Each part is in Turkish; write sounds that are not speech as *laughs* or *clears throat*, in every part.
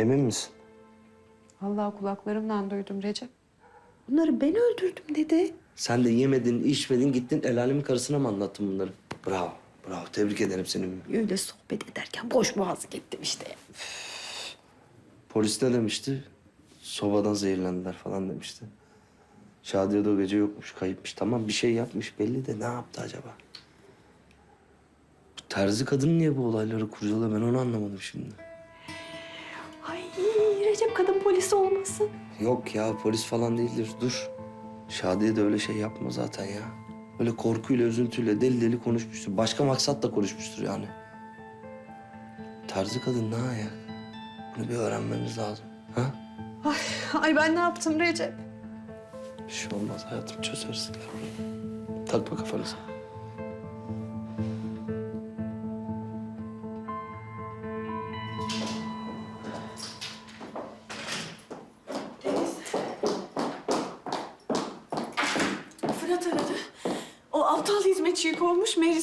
Emin misin? Allah kulaklarımdan duydum Recep. Bunları ben öldürdüm dedi. Sen de yemedin, içmedin, gittin el alemin karısına mı anlattın bunları? Bravo, bravo. Tebrik ederim seni. Öyle sohbet ederken boş boğaz gittim işte. Polis ne demişti? Sobadan zehirlendiler falan demişti. Şadiye de o gece yokmuş, kayıpmış. Tamam bir şey yapmış belli de ne yaptı acaba? Bu terzi kadın niye bu olayları kurcalıyor ben onu anlamadım şimdi. Recep kadın polisi olmasın. Yok ya polis falan değildir dur. Şadiye de öyle şey yapma zaten ya. Böyle korkuyla, üzüntüyle deli deli konuşmuştur. Başka maksatla konuşmuştur yani. Terzi kadın ne ayak? Bunu bir öğrenmemiz lazım. Ha? Ay, ay ben ne yaptım Recep? Bir şey olmaz hayatım çözeriz. Takma kafanıza.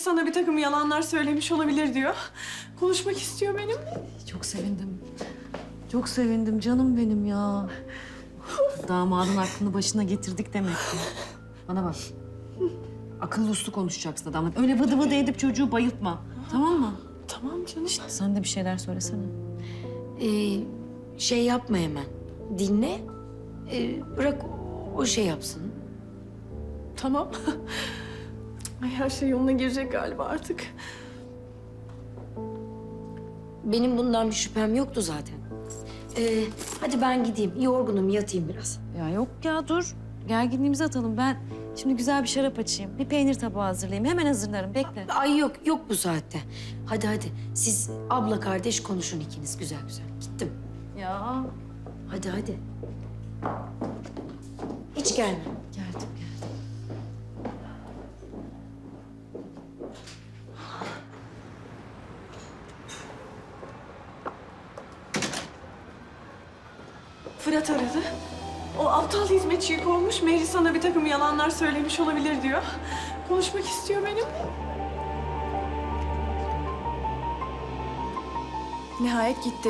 Sana bir takım yalanlar söylemiş olabilir diyor. Konuşmak istiyor benimle. Çok sevindim. Çok sevindim canım benim ya. Damadın aklını başına getirdik demek ki. Bana bak. Akıllı uslu konuşacaksın adamla. Öyle vıdı vıdı edip çocuğu bayıltma. Tamam mı? Tamam canım. Sen de bir şeyler söylesene. Ee, şey yapma hemen. Dinle. Ee, bırak o şey yapsın. Tamam. *laughs* Ay her şey yoluna girecek galiba artık. Benim bundan bir şüphem yoktu zaten. Ee, hadi ben gideyim. Yorgunum yatayım biraz. Ya yok ya dur. Gerginliğimizi atalım. Ben şimdi güzel bir şarap açayım. Bir peynir tabağı hazırlayayım. Hemen hazırlarım. Bekle. Ay yok yok bu saatte. Hadi hadi. Siz abla kardeş konuşun ikiniz güzel güzel. Gittim. Ya Hadi hadi. Hiç gelme. Fırat aradı. O aptal hizmetçiyi kovmuş. Mehri sana bir takım yalanlar söylemiş olabilir diyor. Konuşmak istiyor benimle. Nihayet gitti.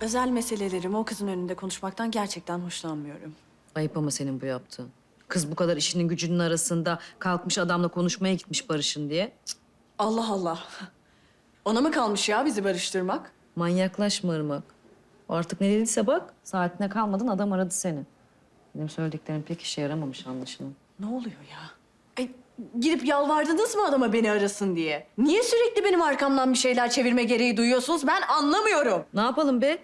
Özel meselelerimi o kızın önünde konuşmaktan gerçekten hoşlanmıyorum. Ayıp ama senin bu yaptığın. Kız bu kadar işinin gücünün arasında kalkmış adamla konuşmaya gitmiş barışın diye. Cık, Allah Allah. Ona mı kalmış ya bizi barıştırmak? Manyaklaşma Irmak. O artık ne dediyse bak, saatine kalmadın adam aradı seni. Benim söylediklerim pek işe yaramamış anlaşılan. Ne oluyor ya? Ay, gidip yalvardınız mı adama beni arasın diye? Niye sürekli benim arkamdan bir şeyler çevirme gereği duyuyorsunuz? Ben anlamıyorum. Ne yapalım be?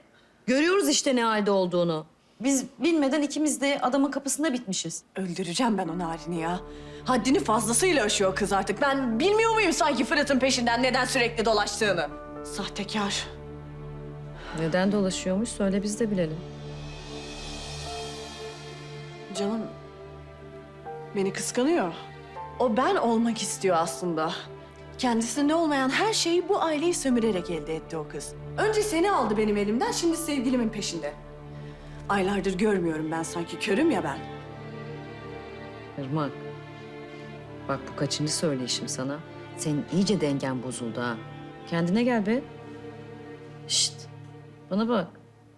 Görüyoruz işte ne halde olduğunu. Biz bilmeden ikimiz de adamın kapısında bitmişiz. Öldüreceğim ben o Narin'i ya. Haddini fazlasıyla aşıyor kız artık. Ben bilmiyor muyum sanki Fırat'ın peşinden neden sürekli dolaştığını? Sahtekar. Neden dolaşıyormuş söyle biz de bilelim. Canım beni kıskanıyor. O ben olmak istiyor aslında. Kendisinde olmayan her şeyi bu aileyi sömürerek elde etti o kız. Önce seni aldı benim elimden, şimdi sevgilimin peşinde. Aylardır görmüyorum ben sanki, körüm ya ben. Irmak. Bak bu kaçıncı söyleyişim sana. Senin iyice dengen bozuldu ha. Kendine gel be. Şşt. Bana bak.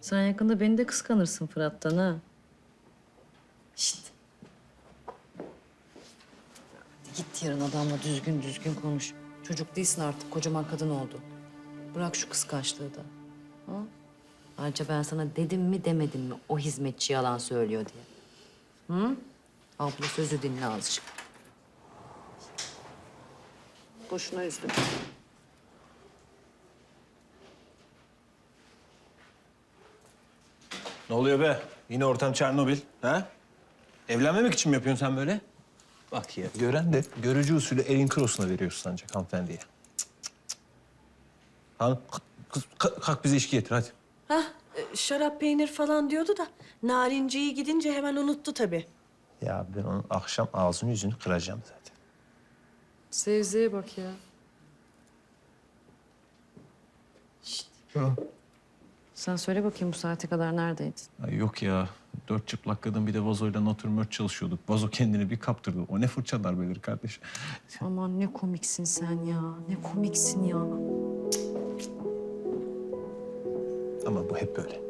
Sen yakında beni de kıskanırsın Fırat'tan ha. Şşt. Hadi git yarın adamla düzgün düzgün konuş. Çocuk değilsin artık, kocaman kadın oldu. Bırak şu kıskançlığı da. Ha? Ayrıca ben sana dedim mi demedim mi o hizmetçi yalan söylüyor diye. Hı? Abla sözü dinle azıcık. Boşuna üzdüm. Ne oluyor be? Yine ortam Çernobil, ha? Evlenmemek için mi yapıyorsun sen böyle? Bak ya, gören de görücü usulü elin krosuna veriyorsun sancak hanımefendiye. Hanım, kız kalk, kalk bize içki getir hadi. Hah, e, şarap peynir falan diyordu da narinciyi gidince hemen unuttu tabii. Ya ben onun akşam ağzını yüzünü kıracağım zaten. Sevziye bak ya. Sen söyle bakayım bu saate kadar neredeydin? Ay yok ya, dört çıplak kadın bir de vazoyla natürmört çalışıyorduk. Vazo kendini bir kaptırdı. O ne fırça darbeleri kardeş. Aman ne komiksin sen ya. Ne komiksin ya. Ama bu hep böyle.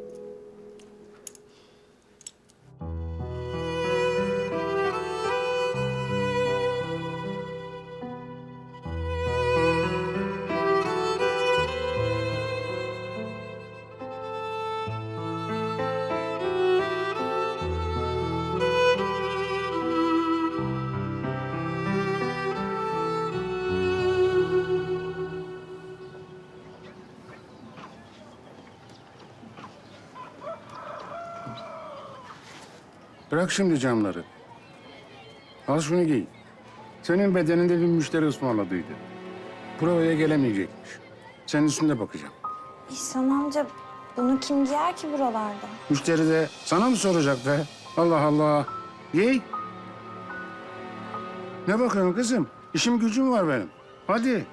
Bırak şimdi camları. Al şunu giy. Senin bedeninde bir müşteri ısmarladıydı. Provaya gelemeyecekmiş. Senin üstünde bakacağım. İhsan amca bunu kim giyer ki buralarda? Müşteri de sana mı soracak be? Allah Allah. Giy. Ne bakıyorsun kızım? İşim gücüm var benim. Hadi.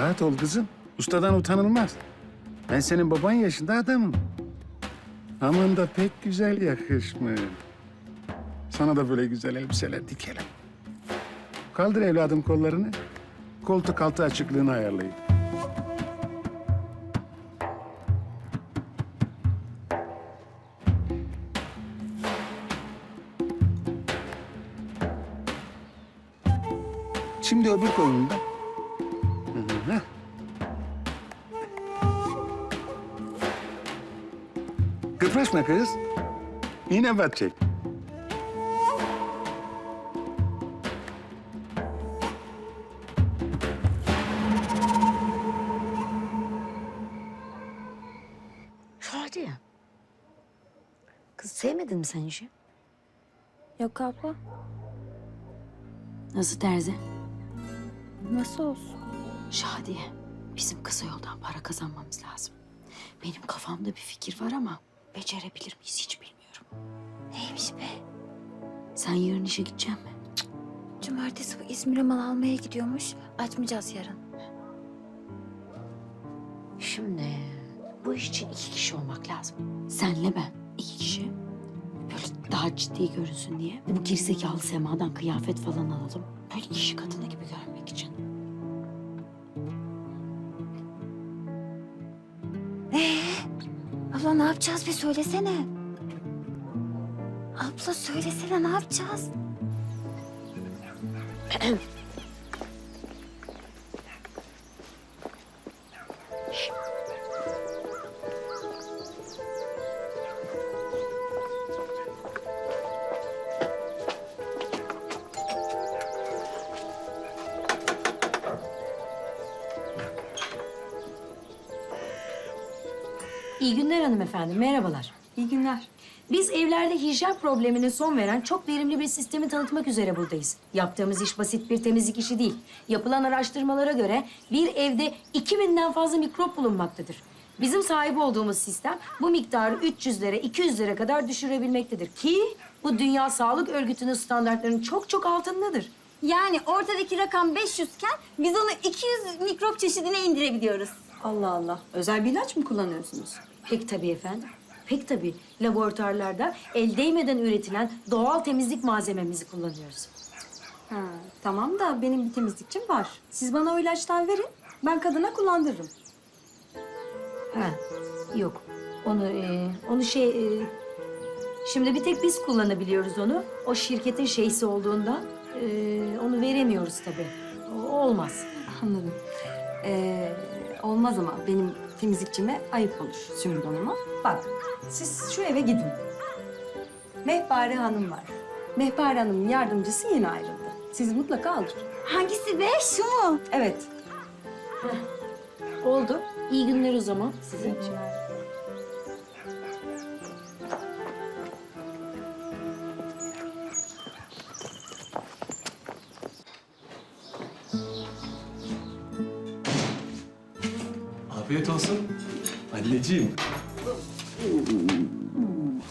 Rahat ol kızım. Ustadan utanılmaz. Ben senin baban yaşında adamım. Aman da pek güzel yakışmış. Sana da böyle güzel elbiseler dikelim. Kaldır evladım kollarını. Koltuk altı açıklığını ayarlayın. Şimdi öbür kolunu. Kıpraşma kız. Yine batacak. Şadiye. Kız sevmedin mi sen işi? Yok abla. Nasıl terzi? Nasıl olsun? Şadiye. Bizim kısa yoldan para kazanmamız lazım. Benim kafamda bir fikir var ama becerebilir miyiz hiç bilmiyorum. Neymiş be? Sen yarın işe gidecek mi? Cumartesi bu İzmir'e mal almaya gidiyormuş. Açmayacağız yarın. Şimdi bu iş için iki kişi olmak lazım. Senle ben iki kişi. Böyle daha ciddi görünsün diye. Bu gerizekalı semadan kıyafet falan alalım. Böyle kişi kadını gibi görmek için. Ne yapacağız bir söylesene. Abla söylesene ne yapacağız? *clears throat* hanımefendi, merhabalar. İyi günler. Biz evlerde hijyen problemine son veren çok verimli bir sistemi tanıtmak üzere buradayız. Yaptığımız iş basit bir temizlik işi değil. Yapılan araştırmalara göre bir evde 2000'den fazla mikrop bulunmaktadır. Bizim sahip olduğumuz sistem bu miktarı 300'lere, 200'lere kadar düşürebilmektedir. Ki bu Dünya Sağlık Örgütü'nün standartlarının çok çok altındadır. Yani ortadaki rakam 500 iken biz onu 200 mikrop çeşidine indirebiliyoruz. Allah Allah. Özel bir ilaç mı kullanıyorsunuz? Pek tabii efendim. Pek tabii. Laboratuvarlarda el değmeden üretilen doğal temizlik malzememizi kullanıyoruz. Ha, tamam da benim bir temizlikçim var. Siz bana o ilaçtan verin. Ben kadına kullandırırım. Ha, yok. Onu, e, onu şey... e, şimdi bir tek biz kullanabiliyoruz onu. O şirketin şeysi olduğundan e, onu veremiyoruz tabii. O, olmaz. Anladım. Ee, olmaz ama benim temizlikçime ayıp olur Sümbül Hanım'a. Bak siz şu eve gidin. Mehpare Hanım var. Mehpare Hanım'ın yardımcısı yeni ayrıldı. Sizi mutlaka alır. Hangisi be? Şu mu? Evet. Oldu. İyi günler o zaman size. Afiyet olsun. Anneciğim.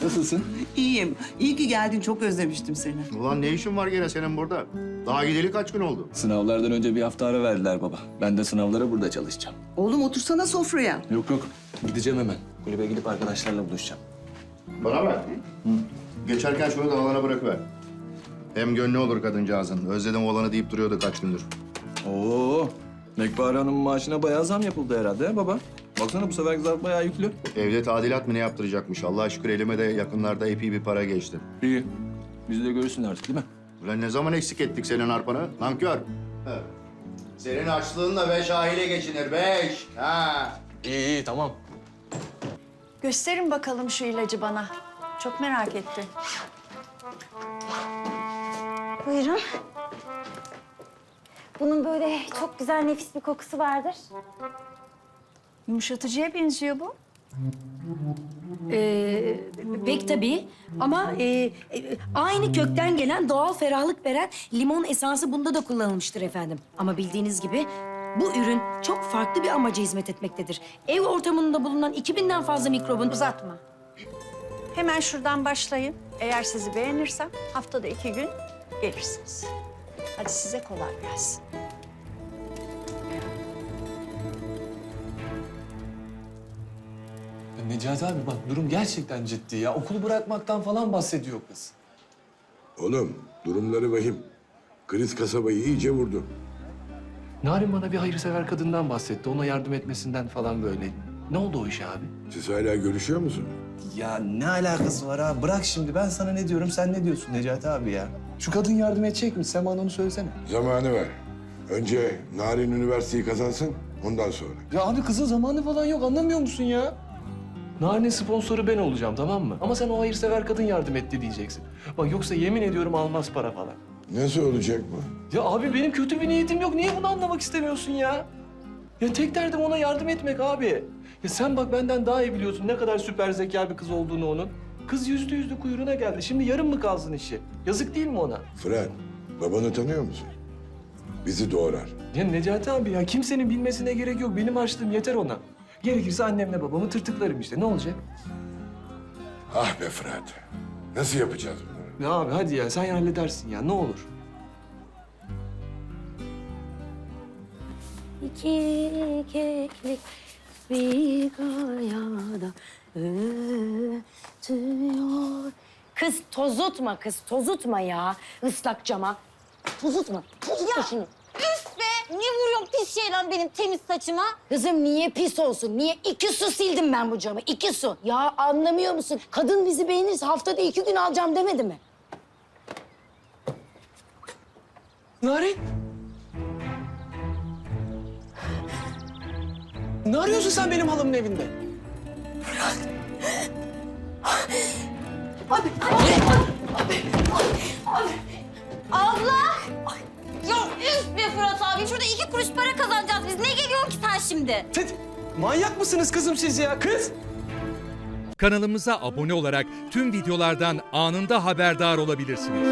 Nasılsın? İyiyim. İyi ki geldin. Çok özlemiştim seni. Ulan ne işin var gene senin burada? Daha gideli kaç gün oldu? Sınavlardan önce bir hafta ara verdiler baba. Ben de sınavlara burada çalışacağım. Oğlum otursana sofraya. Yok yok. Gideceğim hemen. Kulübe gidip arkadaşlarla buluşacağım. Bana bak. Geçerken şunu da alana bırakıver. Hem gönlü olur kadıncağızın. Özledim oğlanı deyip duruyordu kaç gündür. Oo. Mekbare Hanım'ın maaşına bayağı zam yapıldı herhalde he baba. Baksana bu sefer zar bayağı yüklü. Evde tadilat mı ne yaptıracakmış? Allah'a şükür elime de yakınlarda epey bir para geçti. İyi. Bizi de görürsün artık değil mi? Ulan ne zaman eksik ettik senin arpanı? Nankör. He. Senin açlığınla beş aile geçinir, beş. Ha. İyi iyi tamam. Gösterin bakalım şu ilacı bana. Çok merak ettim. Buyurun. Bunun böyle çok güzel nefis bir kokusu vardır. Yumuşatıcıya benziyor bu. Ee, pek tabii ama e, e, aynı kökten gelen doğal ferahlık veren limon esansı bunda da kullanılmıştır efendim. Ama bildiğiniz gibi bu ürün çok farklı bir amaca hizmet etmektedir. Ev ortamında bulunan 2000'den fazla mikrobun... Uzatma. Hemen şuradan başlayın. Eğer sizi beğenirsem haftada iki gün gelirsiniz. Hadi size kolay gelsin. Necati abi bak durum gerçekten ciddi ya. Okulu bırakmaktan falan bahsediyor kız. Oğlum durumları vahim. Kriz kasabayı iyice vurdu. Narin bana bir hayırsever kadından bahsetti. Ona yardım etmesinden falan böyle. Ne oldu o iş abi? Siz hala görüşüyor musunuz? Ya ne alakası var ha? Bırak şimdi ben sana ne diyorum sen ne diyorsun Necati abi ya? Şu kadın yardım edecek mi? Sen bana onu söylesene. Zamanı var. Önce Narin üniversiteyi kazansın ondan sonra. Ya abi kızın zamanı falan yok anlamıyor musun ya? Narin'in sponsoru ben olacağım tamam mı? Ama sen o hayırsever kadın yardım etti diyeceksin. Bak yoksa yemin ediyorum almaz para falan. Nasıl olacak bu? Ya abi benim kötü bir niyetim yok. Niye bunu anlamak istemiyorsun ya? Ya tek derdim ona yardım etmek abi. Ya sen bak benden daha iyi biliyorsun ne kadar süper zeka bir kız olduğunu onun. Kız yüzde yüzde kuyruğuna geldi. Şimdi yarım mı kalsın işi? Yazık değil mi ona? Fırat babanı tanıyor musun? Bizi doğrar. Ya Necati abi ya kimsenin bilmesine gerek yok. Benim açlığım yeter ona. Gerekirse annemle babamı tırtıklarım işte. Ne olacak? Ah be Fırat. Nasıl yapacağız bunu? Ya abi hadi ya sen halledersin ya ne olur. İki keklik bir kayada ötüyor. Kız tozutma kız tozutma ya ıslak cama. Tozutma. Tozutma şunu. Üf be! Niye vuruyorsun pis şeyle benim temiz saçıma? Kızım niye pis olsun? Niye? iki su sildim ben bu camı. iki su. Ya anlamıyor musun? Kadın bizi beğenirse haftada iki gün alacağım demedi mi? Narin. Ne arıyorsun sen benim halamın evinde? Abla! Ya üf be Fırat abi. Şurada iki kuruş para kazanacağız biz. Ne geliyorsun ki sen şimdi? Tet, manyak mısınız kızım siz ya? Kız! Kanalımıza abone olarak tüm videolardan anında haberdar olabilirsiniz.